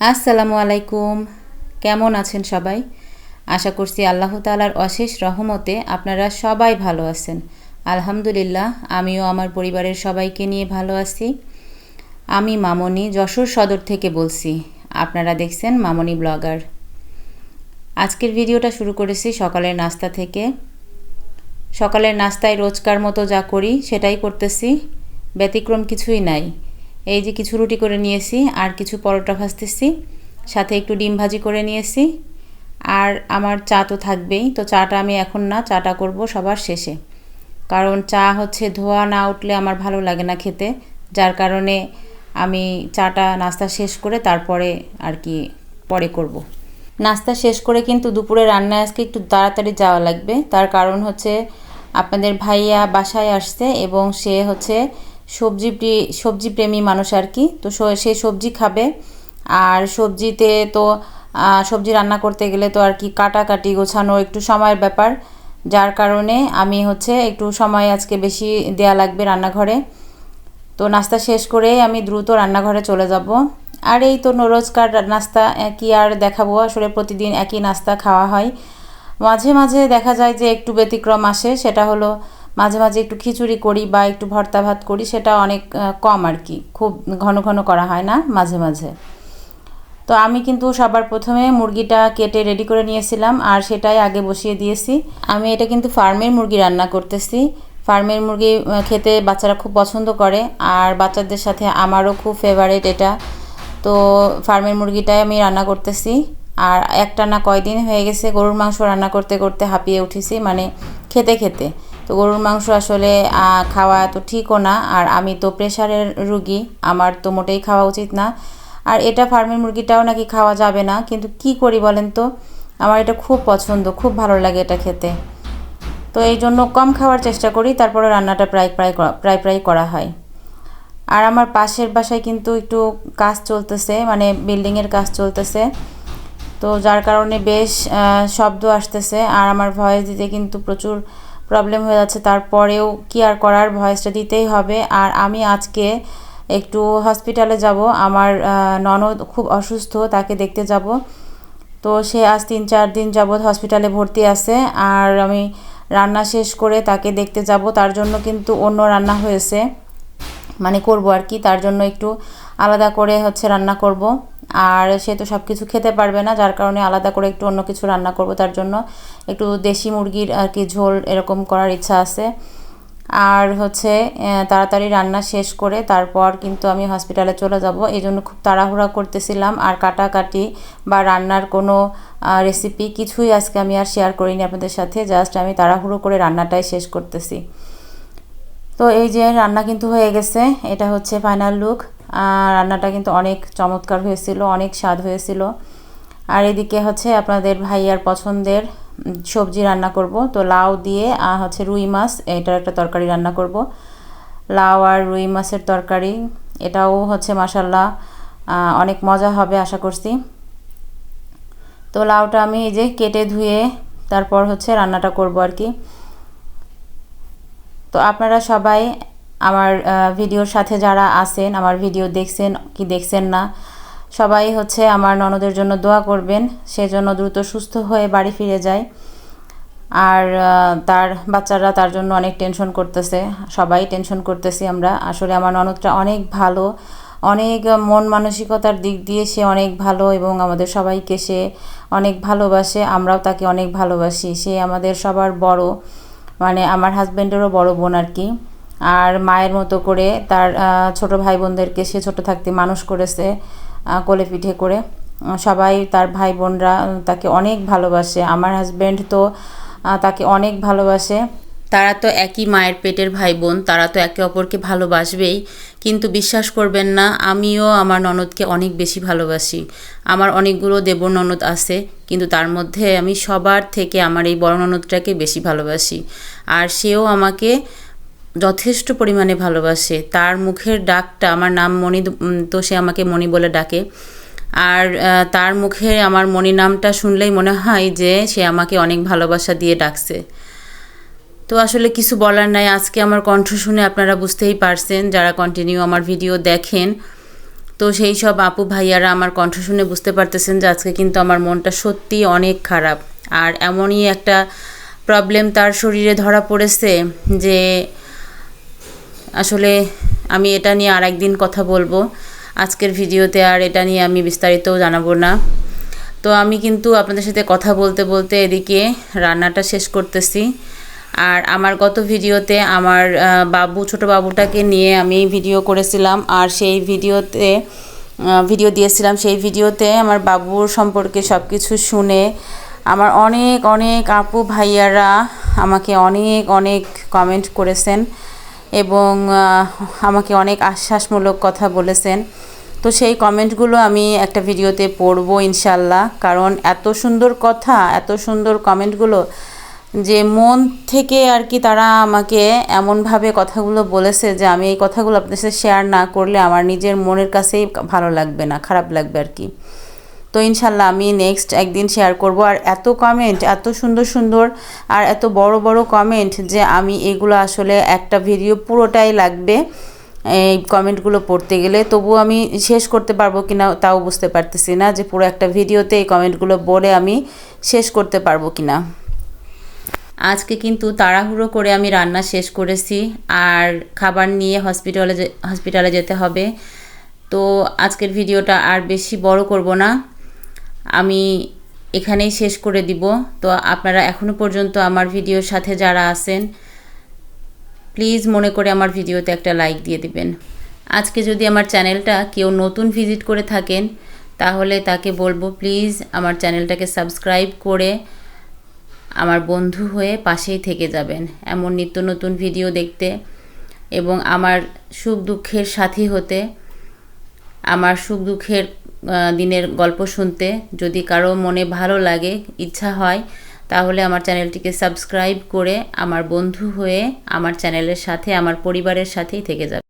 আসসালামু আলাইকুম। কেমন আছেন সবাই? আশা করছি আল্লাহ তালার অশেষ রহমতে আপনারা সবাই ভালো আছেন। আলহামদুলিল্লাহ, আমিও আমার পরিবারের সবাইকে নিয়ে ভালো আছি। আমি মামনি যশোর সদর থেকে বলছি। আপনারা দেখছেন মামনি ব্লগার। আজকের ভিডিওটা শুরু করেছি সকালের নাস্তা থেকে। সকালের নাস্তায় রোজকার মতো যা করি সেটাই করতেছি। ব্যতিক্রম কিছুই নাই। এই যে কিছু রুটি করে নিয়েছি, আর কিছু পরোটা ভাজতেছি, সাথে একটু ডিম ভাজি করে নিয়েছি, আর আমার চা তো থাকবেই, তো চাটা আমি এখন না, চাটা করব সবার শেষে কারণ চা হচ্ছে ধোয়া না উঠলে আমার ভালো লাগে না খেতে, যার কারণে আমি চাটা নাস্তা শেষ করে তারপরে আর কি পরে করব। নাস্তা শেষ করে কিন্তু দুপুরে রান্না আজকে একটু তাড়াতাড়ি যাওয়া লাগবে, তার কারণ হচ্ছে আপনাদের ভাইয়া বাসায় আসছে এবং সে হচ্ছে সবজি সবজি প্রেমী মানুষ আর কি। তো সে সবজি খাবে। আর সবজিতে তো সবজি রান্না করতে গেলে তো আর কি কাটাকাটি, গোছানো একটু সময়ের ব্যাপার। যার কারণে আমি হচ্ছে একটু সময় আজকে বেশি দেয়া লাগবে রান্নাঘরে। তো নাস্তা শেষ করে আমি দ্রুত রান্নাঘরে চলে যাব। আর এই তো রোজকার নাস্তা কি আর দেখাবো? আসলে প্রতিদিন একই নাস্তা খাওয়া হয়। মাঝে মাঝে দেখা যায় যে একটু ব্যতিক্রম আসে, সেটা হলো মাঝে মাঝে একটু খিচুড়ি করি বা একটু ভর্তা ভাত করি, সেটা অনেক কম আর কি। খুব ঘন ঘন করা হয় না মাঝে মাঝে। তো আমি কিন্তু সবার প্রথমে মুরগিটা কেটে রেডি করে নিয়েছিলাম আর সেটাই আগে বসিয়ে দিয়েছি। আমি এটা কিন্তু ফার্মের মুরগি রান্না করতেছি। ফার্মের মুরগি খেতে বাচ্চারা খুব পছন্দ করে আর বাচ্চাদের সাথে আমারও খুব ফেভারেট এটা। তো ফার্মের মুরগিটাই আমি রান্না করতেছি। আর একটা না কয়দিন হয়ে গেছে গরুর মাংস রান্না করতে করতে হাঁপিয়ে উঠেছি মানে খেতে খেতে। তো গরুর মাংস আসলে খাওয়া এত ঠিকও না। আর আমি তো প্রেশারের রুগী, আমার তো মোটেই খাওয়া উচিত না। আর এটা ফার্মের মুরগিটাও নাকি খাওয়া যাবে না, কিন্তু কি করি বলেন তো? আমার এটা খুব পছন্দ, খুব ভালো লাগে এটা খেতে। তো এই জন্য কম খাওয়ার চেষ্টা করি, তারপরে রান্নাটা প্রায় প্রায় প্রায় প্রায় করা হয়। আর আমার পাশের বাসায় কিন্তু একটু কাজ চলতেছে মানে বিল্ডিংয়ের কাজ চলতেছে। তো যার কারণে বেশ শব্দ আসতেছে। আর আমার ভয়েস দিতে কিন্তু প্রচুর প্রবলেম হয়ে যাচ্ছে, তারপরেও কি আর করার ভয়েসটা দিতেই হবে। আর আমি আজকে একটু হসপিটালে যাব, আমার ননদ খুব অসুস্থ, তাকে দেখতে যাব। তো সে আজ তিন চার দিন যাবৎ হসপিটালে ভর্তি আছে, আর আমি রান্না শেষ করে তাকে দেখতে যাব। তার জন্য কিন্তু অন্য রান্না হয়েছে মানে করব আর কি, তার জন্য একটু আলাদা করে হচ্ছে রান্না করব। আর সে তো সব কিছু খেতে পারবে না, যার কারণে আলাদা করে একটু অন্য কিছু রান্না করব তার জন্য। একটু দেশি মুরগির আর কি ঝোল এরকম করার ইচ্ছা আছে। আর হচ্ছে তাড়াতাড়ি রান্না শেষ করে তারপর কিন্তু আমি হসপিটালে চলে যাব। এই জন্য খুব তাড়াহুড়া করতেছিলাম আর কাটাকাটি বা রান্নার কোনো রেসিপি কিছুই আজকে আমি আর শেয়ার করিনি আপনাদের সাথে। জাস্ট আমি তাড়াহুড়ো করে রান্নাটাই শেষ করতেছি। তো এই যে রান্না কিন্তু হয়ে গেছে, এটা হচ্ছে ফাইনাল লুক রান্নাটা কিন্তু অনেক চমৎকার হয়েছিল, অনেক স্বাদ হয়েছিল। আর এদিকে হচ্ছে আপনাদের ভাইয়ার পছন্দের সবজি রান্না করব। তো লাউ দিয়ে হচ্ছে রুই মাছ, এটার একটা তরকারি রান্না করব। লাউ আর রুই মাছের তরকারি, এটাও হচ্ছে মাসাল্লাহ অনেক মজা হবে আশা করছি। তো লাউটা আমি এই যে কেটে ধুয়ে তারপর হচ্ছে রান্নাটা করব আর কি। তো আপনারা সবাই আমার ভিডিওর সাথে যারা আছেন, আমার ভিডিও দেখছেন কি দেখছেন না, সবাই হচ্ছে আমার ননদের জন্য দোয়া করবেন। সেজন্য দ্রুত সুস্থ হয়ে বাড়ি ফিরে যায়। আর তার বাচ্চারা তার জন্য অনেক টেনশন করতেছে। সবাই টেনশন করতেছি আমরা। আসলে আমার ননদটা অনেক ভালো। অনেক মন মানসিকতার দিক দিয়ে সে অনেক ভালো এবং আমাদের সবাইকে সে অনেক ভালোবাসে। আমরাও তাকে অনেক ভালোবাসি। সে আমাদের সবার বড়। মানে আমার হাজব্যান্ডেরও বড় বোন আর কি। আর মায়ের মতো করে তার ছোট ভাই বোনদেরকে সে ছোট থাকতে মানুষ করেছে কোলে পিঠে করে। সবাই তার ভাই বোনরা তাকে অনেক ভালোবাসে। আমার হাজব্যান্ড তো তাকে অনেক ভালোবাসে। তারা তো একই মায়ের পেটের ভাই বোন তারা তো একে অপরকে ভালোবাসবেই। কিন্তু বিশ্বাস করবেন না, আমিও আমার ননদকে অনেক বেশি ভালোবাসি। আমার অনেকগুলো দেবর ননদ আছে, কিন্তু তার মধ্যে আমি সবার থেকে আমার এই বড় ননদটাকে বেশি ভালোবাসি। আর সেও আমাকে যথেষ্ট পরিমাণে ভালোবাসে। তার মুখের ডাকটা, আমার নাম মণি তো সে আমাকে মণি বলে ডাকে। আর তার মুখে আমার মণি নামটা শুনলেই মনে হয় যে সে আমাকে অনেক ভালোবাসা দিয়ে ডাকছে। তো আসলে কিছু বলার নাই। আজকে আমার কণ্ঠ শুনে আপনারা বুঝতেই পারছেন, যারা কন্টিনিউ আমার ভিডিও দেখেন। তো সেই সব আপু ভাইয়ারা আমার কণ্ঠ শুনে বুঝতে পারতেছেন যে আজকে কিন্তু আমার মনটা সত্যি অনেক খারাপ। আর এমনই একটা প্রবলেম তার শরীরে ধরা পড়েছে যে আসলে আমি এটা নিয়ে আর একদিন কথা বলব। আজকের ভিডিওতে আর এটা নিয়ে আমি বিস্তারিতও জানাব না। তো আমি কিন্তু আপনাদের সাথে কথা বলতে বলতে এদিকে রান্নাটা শেষ করতেছি। আর আমার গত ভিডিওতে আমার বাবু, ছোট বাবুটাকে নিয়ে আমি ভিডিও করেছিলাম। আর সেই ভিডিওতে ভিডিও দিয়েছিলাম। সেই ভিডিওতে আমার বাবুর সম্পর্কে সব কিছু শুনে আমার অনেক অনেক আপু ভাইয়ারা আমাকে অনেক অনেক কমেন্ট করেছেন এবং আমাকে অনেক আশ্বাসমূলক কথা বলেছেন। তো সেই কমেন্টগুলো আমি একটা ভিডিওতে পড়ব ইনশাল্লাহ। কারণ এত সুন্দর কথা, এত সুন্দর কমেন্টগুলো যে মন থেকে আর কি তারা আমাকে এমনভাবে কথাগুলো বলেছে যে আমি এই কথাগুলো আপনাদের সাথে শেয়ার না করলে আমার নিজের মনের কাছেই ভালো লাগবে না, খারাপ লাগবে আর কি। তো ইনশাল্লাহ আমি নেক্সট একদিন শেয়ার করব। আর এত কমেন্ট এত সুন্দর সুন্দর আর এত বড় বড় কমেন্ট যে আমি এগুলো আসলে একটা ভিডিও পুরোটাই লাগবে এই কমেন্টগুলো পড়তে গেলে। তবু আমি শেষ করতে পারব কি না তাও বুঝতে পারতেছি না যে পুরো একটা ভিডিওতে এই কমেন্টগুলো বলে আমি শেষ করতে পারব কি না আজকে কিন্তু তাড়াহুড়ো করে আমি রান্না শেষ করেছি আর খাবার নিয়ে হসপিটালে হসপিটালে যেতে হবে। তো আজকের ভিডিওটা আর বেশি বড় করব না। আমি এখানেই শেষ করে দিব। তো আপনারা এখনও পর্যন্ত আমার ভিডিওর সাথে যারা আছেন প্লিজ মনে করে আমার ভিডিওতে একটা লাইক দিয়ে দিবেন। আজকে যদি আমার চ্যানেলটা কেউ নতুন ভিজিট করে থাকেন, তাহলে তাকে বলব প্লিজ আমার চ্যানেলটাকে সাবস্ক্রাইব করে আমার বন্ধু হয়ে পাশেই থেকে যাবেন। এমন নিত্য নতুন ভিডিও দেখতে এবং আমার সুখ দুঃখের সাথী হতে, আমার সুখ দুঃখের দিনের গল্প শুনতে যদি কারও মনে ভালো লাগে, ইচ্ছা হয়, তাহলে আমার চ্যানেলটিকে সাবস্ক্রাইব করে আমার বন্ধু হয়ে আমার চ্যানেলের সাথে, আমার পরিবারের সাথেই থেকে যাবে।